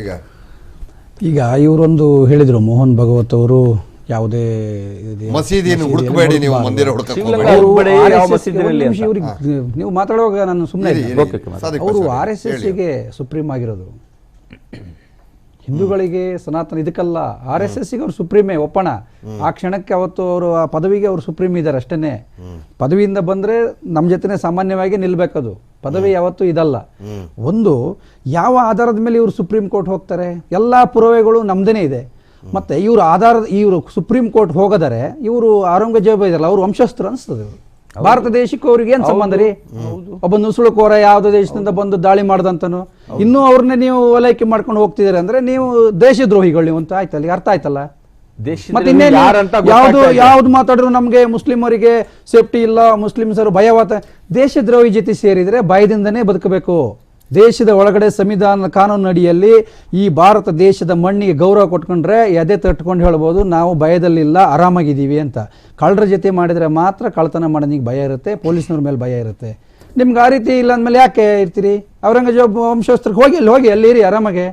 ಈಗ? ಈಗ ಇವರೊಂದು ಹೇಳಿದರು ಮೋಹನ್ ಭಗವತ್ ಅವರು ಯಾವುದೇ ಮಸೀದಿಯನ್ನು ಹುಡುಕಬೇಡಿ ನೀವು ಮಂದಿರ ನೀವು ಮಾತಾಡುವಾಗ ನಾನು ಸುಮ್ಮನೆ ಅವರು ಆರ್ ಎಸ್. ಎಸ್ಗೆ ಸುಪ್ರೀಂ ಆಗಿರೋದು. ಹಿಂದೂಗಳಿಗೆ ಸನಾತನ ಇದಕ್ಕಲ್ಲ. ಆರ್ ಎಸ್ ಎಸ್ಗೆ ಅವರು ಸುಪ್ರೀಮೇ ಒಪ್ಪಣ. ಆ ಕ್ಷಣಕ್ಕೆ ಅವತ್ತು ಅವರು ಆ ಪದವಿಗೆ ಅವರು ಸುಪ್ರೀಂ ಇದ್ದಾರೆ ಅಷ್ಟೇನೆ. ಪದವಿಯಿಂದ ಬಂದ್ರೆ ನಮ್ಮ ಜೊತೆನೆ ಸಾಮಾನ್ಯವಾಗಿ ನಿಲ್ಬೇಕದು. ಪದವಿ ಯಾವತ್ತೂ ಇದಲ್ಲ. ಒಂದು ಯಾವ ಆಧಾರದ ಮೇಲೆ ಇವರು ಸುಪ್ರೀಂ ಕೋರ್ಟ್ ಹೋಗ್ತಾರೆ? ಎಲ್ಲಾ ಪುರಾವೆಗಳು ನಮ್ದೇನೆ ಇದೆ. ಮತ್ತೆ ಇವರು ಆಧಾರದ ಇವರು ಸುಪ್ರೀಂ ಕೋರ್ಟ್ ಹೋಗದರೆ ಇವರು ಔರಂಗಜೇಬ ಇದಲ್ಲ ಅವ್ರು ವಂಶಸ್ಥರು ಅನಿಸ್ತದೆ ಇವ್ರು. ಭಾರತ ದೇಶಕ್ಕೆ ಅವ್ರಿಗೆ ಏನ್ ಸಂಬಂಧ ರೀ? ಒಬ್ಬ ನುಸುಳುಕೋರ ಯಾವ್ದು ದೇಶದಿಂದ ಬಂದು ದಾಳಿ ಮಾಡ್ದಂತನು. ಇನ್ನೂ ಅವ್ರನ್ನ ನೀವು ಓಲೈಕೆ ಮಾಡ್ಕೊಂಡು ಹೋಗ್ತಿದ್ದೀರಿ ಅಂದ್ರೆ ನೀವು ದೇಶದ್ರೋಹಿಗಳು ನೀವು ಅಂತ ಆಯ್ತಲ್ಲ ಅರ್ಥ ಆಯ್ತಲ್ಲ? ಯಾವ್ದು. ಯಾವ್ದು ಮಾತಾಡಿದ್ರು ನಮ್ಗೆ ಮುಸ್ಲಿಮರಿಗೆ ಸೇಫ್ಟಿ ಇಲ್ಲ ಮುಸ್ಲಿಮ್ಸರು ಭಯವಾತ ದೇಶದ್ರೋಹಿ ಜೊತೆ ಸೇರಿದ್ರೆ ಭಯದಿಂದನೇ ಬದುಕಬೇಕು. ದೇಶದ ಒಳಗಡೆ ಸಂವಿಧಾನ ಕಾನೂನು ಅಡಿಯಲ್ಲಿ ಈ ಭಾರತ ದೇಶದ ಮಣ್ಣಿಗೆ ಗೌರವ ಕೊಟ್ಕೊಂಡ್ರೆ ಎದೆ ತಟ್ಕೊಂಡು ಹೇಳ್ಬೋದು ನಾವು ಭಯದಲ್ಲಿಲ್ಲ ಆರಾಮಾಗಿದ್ದೀವಿ ಅಂತ. ಕಳ್ಳರ ಜೊತೆ ಮಾಡಿದ್ರೆ ಮಾತ್ರ ಕಳ್ತನ ಮಾಡೋದಿಗೆ ಭಯ ಇರುತ್ತೆ ಪೊಲೀಸ್ನವ್ರ ಮೇಲೆ ಭಯ ಇರುತ್ತೆ. ನಿಮ್ಗೆ ಆ ರೀತಿ ಇಲ್ಲ ಅಂದಮೇಲೆ ಯಾಕೆ ಇರ್ತೀರಿ? ಔರಂಗಜೇಬ್ ವಂಶಸ್ಥರಿಗೆ ಹೋಗಿ ಅಲ್ಲಿ ಹೋಗಿ ಅಲ್ಲಿ ಇರಿ ಆರಾಮಾಗೆ.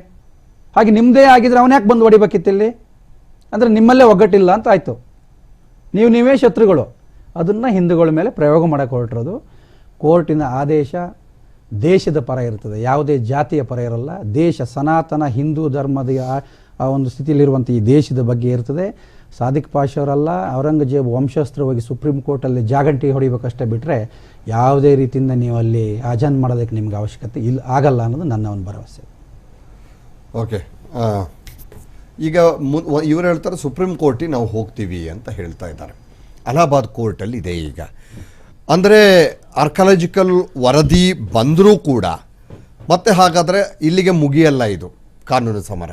ಹಾಗೆ ನಿಮ್ಮದೇ ಆಗಿದ್ರೆ ಅವನು ಯಾಕೆ ಬಂದು ಹೊಡಿಬೇಕಿತ್ತಿಲ್ಲಿ ಅಂದರೆ ನಿಮ್ಮಲ್ಲೇ ಒಗ್ಗಟ್ಟಿಲ್ಲ ಅಂತ ಆಯಿತು. ನೀವು ನೀವೇ ಶತ್ರುಗಳು. ಅದನ್ನು ಹಿಂದೂಗಳ ಮೇಲೆ ಪ್ರಯೋಗ ಮಾಡಕ್ಕೆ ಹೊರಟಿರೋದು. ಕೋರ್ಟಿನ ಆದೇಶ ದೇಶದ ಪರ ಇರ್ತದೆ. ಯಾವುದೇ ಜಾತಿಯ ಪರ ಇರಲ್ಲ. ದೇಶ ಸನಾತನ ಹಿಂದೂ ಧರ್ಮದ ಆ- ಒಂದು ಸ್ಥಿತಿಯಲ್ಲಿರುವಂಥ ಈ ದೇಶದ ಬಗ್ಗೆ ಇರ್ತದೆ. ಸಾದಿಕ್ ಪಾಶವರಲ್ಲ ಔರಂಗಜೇಬ್ ವಂಶಸ್ತ್ರವಾಗಿ ಸುಪ್ರೀಂ ಕೋರ್ಟಲ್ಲಿ ಜಾಗಂಟಿ ಹೊಡಿಬೇಕಷ್ಟೇ ಬಿಟ್ಟರೆ ಯಾವುದೇ ರೀತಿಯಿಂದ ನೀವು ಅಲ್ಲಿ ಅಜನ್ ಮಾಡೋದಕ್ಕೆ ನಿಮ್ಗೆ ಅವಶ್ಯಕತೆ ಇಲ್ಲ ಆಗಲ್ಲ ಅನ್ನೋದು ನನ್ನ ಒಂದು ಭರವಸೆ. ಓಕೆ. ಈಗ ಮು- ಇವರು ಹೇಳ್ತಾರೆ ಸುಪ್ರೀಂ ಕೋರ್ಟಿಗೆ ನಾವು ಹೋಗ್ತೀವಿ ಅಂತ ಹೇಳ್ತಾ ಇದ್ದಾರೆ. ಅಲಹಾಬಾದ್ ಕೋರ್ಟಲ್ಲಿ ಇದೆ ಈಗ. ಅಂದರೆ ಆರ್ಕಾಲಜಿಕಲ್ ವರದಿ ಬಂದರೂ ಕೂಡ ಮತ್ತೆ ಹಾಗಾದರೆ ಇಲ್ಲಿಗೆ ಮುಗಿಯಲ್ಲ ಇದು ಕಾನೂನು ಸಮರ.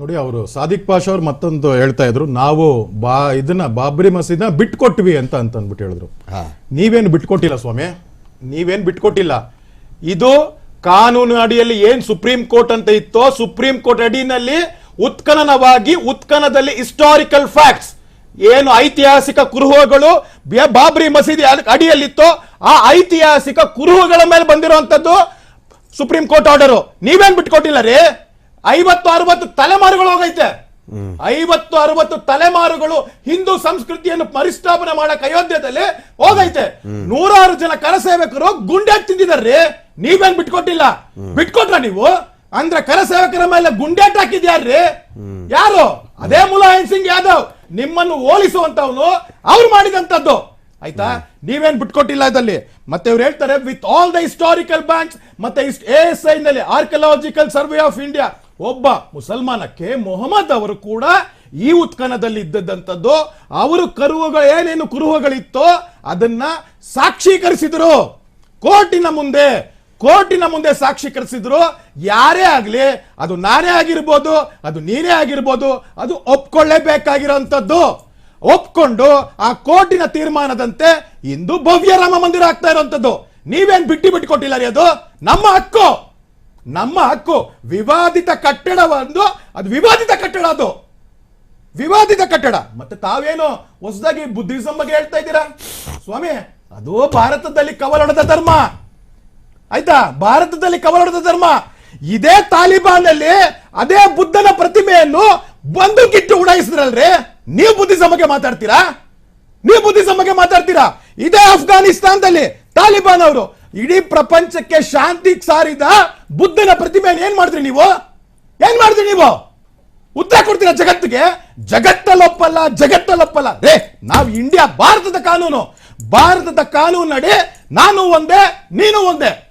ನೋಡಿ ಅವರು ಸಾದಿಕ್ ಪಾಷ ಅವ್ರು ಮತ್ತೊಂದು ಹೇಳ್ತಾ ಇದ್ರು ನಾವು ಬಾ ಇದನ್ನ ಬಾಬ್ರಿ ಮಸೀದ್ನ ಬಿಟ್ಕೊಟ್ವಿ ಅಂತ ಅಂತ ಅಂದ್ಬಿಟ್ಟು ಹೇಳಿದ್ರು. ಹಾಂ. ನೀವೇನು ಬಿಟ್ಕೊಟ್ಟಿಲ್ಲ ಸ್ವಾಮಿ? ನೀವೇನು ಬಿಟ್ಕೊಟ್ಟಿಲ್ಲ? ಇದು ಕಾನೂನು ಅಡಿಯಲ್ಲಿ ಏನ್ ಸುಪ್ರೀಂ ಕೋರ್ಟ್ ಅಂತ ಇತ್ತೋ ಸುಪ್ರೀಂ ಕೋರ್ಟ್ ಅಡಿನಲ್ಲಿ ಉತ್ಖನನವಾಗಿ ಉತ್ಖನದಲ್ಲಿ ಹಿಸ್ಟಾರಿಕಲ್ ಫ್ಯಾಕ್ಟ್ಸ್ ಏನು ಐತಿಹಾಸಿಕ ಕುರುಹುಗಳು ಬಾಬ್ರಿ ಮಸೀದಿ ಅಡ್- ಅಡಿಯಲ್ಲಿತ್ತೋ ಆ ಐತಿಹಾಸಿಕ ಕುರುಹುಗಳ ಮೇಲೆ ಬಂದಿರುವಂತದ್ದು ಸುಪ್ರೀಂ ಕೋರ್ಟ್ ಆರ್ಡರ್ ನೀವೇನ್ ಬಿಟ್ಕೊಟ್ಟಿಲ್ಲ ರೀ? ಐವತ್ತು ಅರವತ್ತು ತಲೆಮಾರುಗಳು ಹೋಗೈತೆ. ಐವತ್ತು ಅರವತ್ತು ತಲೆಮಾರುಗಳು ಹಿಂದೂ ಸಂಸ್ಕೃತಿಯನ್ನು ಪರಿಸ್ಥಾಪನೆ ಮಾಡಕ್ ಅಯೋಧ್ಯದಲ್ಲಿ ಹೋಗೈತೆ. ನೂರಾರು ಜನ ಕರಸೇವಕರು ಗುಂಡೆ ತಿಂದಿದಾರ್ರಿ ನೀವೇನ್ ಬಿಟ್ಕೊಟ್ಟಿಲ್ಲ? ಬಿಟ್ಕೊಟ್ರ ನೀವು? ಅಂದ್ರೆ ಕರಸೇವಕರ ಮೇಲೆ ಗುಂಡೇಟ್ ಹಾಕಿದ್ಯಾರ್ರಿ ಯಾರು? ಅದೇ ಮುಲಾಯಂ ಸಿಂಗ್ ಯಾದವ್. ನಿಮ್ಮನ್ನು ಹೋಲಿಸುವಂತವನು ಅವ್ರು ಮಾಡಿದಂತದ್ದು ಆಯ್ತಾ? ನೀವೇನ್ ಬಿಟ್ಕೊಟ್ಟಿಲ್ಲ ಇದಲ್ಲಿ ಮತ್ತೆ ಇವ್ರು ಹೇಳ್ತಾರೆ with all the historical banks ಮತ್ತೆ ಎಸ್ ಐ ನಲ್ಲಿ ಆರ್ಕಿಯಾಲಜಿಕಲ್ ಸರ್ವೆ ಆಫ್ ಇಂಡಿಯಾ ಒಬ್ಬ ಮುಸಲ್ಮಾನಕ್ಕೆ ಮೊಹಮ್ಮದ್ ಅವರು ಕೂಡ ಈ ಉತ್ಖನದಲ್ಲಿ ಇದ್ದದ್ದಂಥದ್ದು. ಅವರು ಕರುವುಗಳು ಏನೇನು ಕುರುಹುಗಳಿತ್ತೋ ಅದನ್ನ ಸಾಕ್ಷೀಕರಿಸಿದ್ರು. ಕೋರ್ಟಿನ ಮುಂದೆ ಕೋರ್ಟಿನ ಮುಂದೆ ಸಾಕ್ಷೀಕರಿಸಿದ್ರು ಯಾರೇ ಆಗಲಿ, ಅದು ನಾನೇ ಆಗಿರ್ಬೋದು, ಅದು ನೀನೇ ಆಗಿರ್ಬೋದು, ಅದು ಒಪ್ಕೊಳ್ಳೇಬೇಕಾಗಿರೋಂಥದ್ದು. ಒಪ್ಕೊಂಡು ಆ ಕೋರ್ಟಿನ ತೀರ್ಮಾನದಂತೆ ಇಂದು ಭವ್ಯ ರಾಮ ಮಂದಿರ ಆಗ್ತಾ ಇರೋಂಥದ್ದು. ನೀವೇನು ಬಿಟ್ಟು ಬಿಟ್ಟು ಕೊಟ್ಟಿಲ್ಲ ರೀ ಅದು? ನಮ್ಮ ಹಕ್ಕು. ನಮ್ಮ ಹಕ್ಕು. ವಿವಾದಿತ ಕಟ್ಟಡ ಒಂದು, ಅದು ವಿವಾದಿತ ಕಟ್ಟಡ ಅದು. ವಿವಾದಿತ ಕಟ್ಟಡ. ಮತ್ತೆ ತಾವೇನು ಹೊಸದಾಗಿ ಬುದ್ಧಿಸಂ ಬಗ್ಗೆ ಹೇಳ್ತಾ ಇದ್ದೀರಾ? ಸ್ವಾಮಿ, ಅದು ಭಾರತದಲ್ಲಿ ಕವಲೊಡೆದ ಧರ್ಮ. ಆಯ್ತಾ? ಭಾರತದಲ್ಲಿ ಕವಲೊಡೆದ ಧರ್ಮ. ಇದೇ ತಾಲಿಬಾನಲ್ಲಿ ಅದೇ ಬುದ್ಧನ ಪ್ರತಿಮೆಯನ್ನು ಬಂದೂಕಿಟ್ಟು ಉಡಾಯಿಸಿದ್ರಲ್ರಿ? ನೀವು ಬುದ್ಧಿಸಮ್ ಬಗ್ಗೆ ಮಾತಾಡ್ತೀರಾ? ನೀವು ಬುದ್ಧಿಸಮ್ ಬಗ್ಗೆ ಮಾತಾಡ್ತೀರಾ? ಇದೇ ಅಫ್ಘಾನಿಸ್ತಾನದಲ್ಲಿ ತಾಲಿಬಾನ್ ಅವರು ಇಡೀ ಪ್ರಪಂಚಕ್ಕೆ ಶಾಂತಿ ಸಾರಿದ ಬುದ್ಧನ ಪ್ರತಿಮೆಯನ್ನು ಏನ್ ಮಾಡಿದ್ರಿ ನೀವು? ಏನ್ ಮಾಡಿದ್ರಿ ನೀವು? ಉತ್ತರ ಕೊಡ್ತೀರಾ ಜಗತ್ತಿಗೆ? ಜಗತ್ತಲ್ಲೊಪ್ಪಲ್ಲ ಜಗತ್ತಲ್ಲೊಪ್ಪಲ್ಲ. ರೇ, ನಾವು ಇಂಡಿಯಾ ಭಾರತದ ಕಾನೂನು. ಭಾರತದ ಕಾನೂನು ನಡಿ ನಾನು ಒಂದೇ, ನೀನು ಒಂದೇ.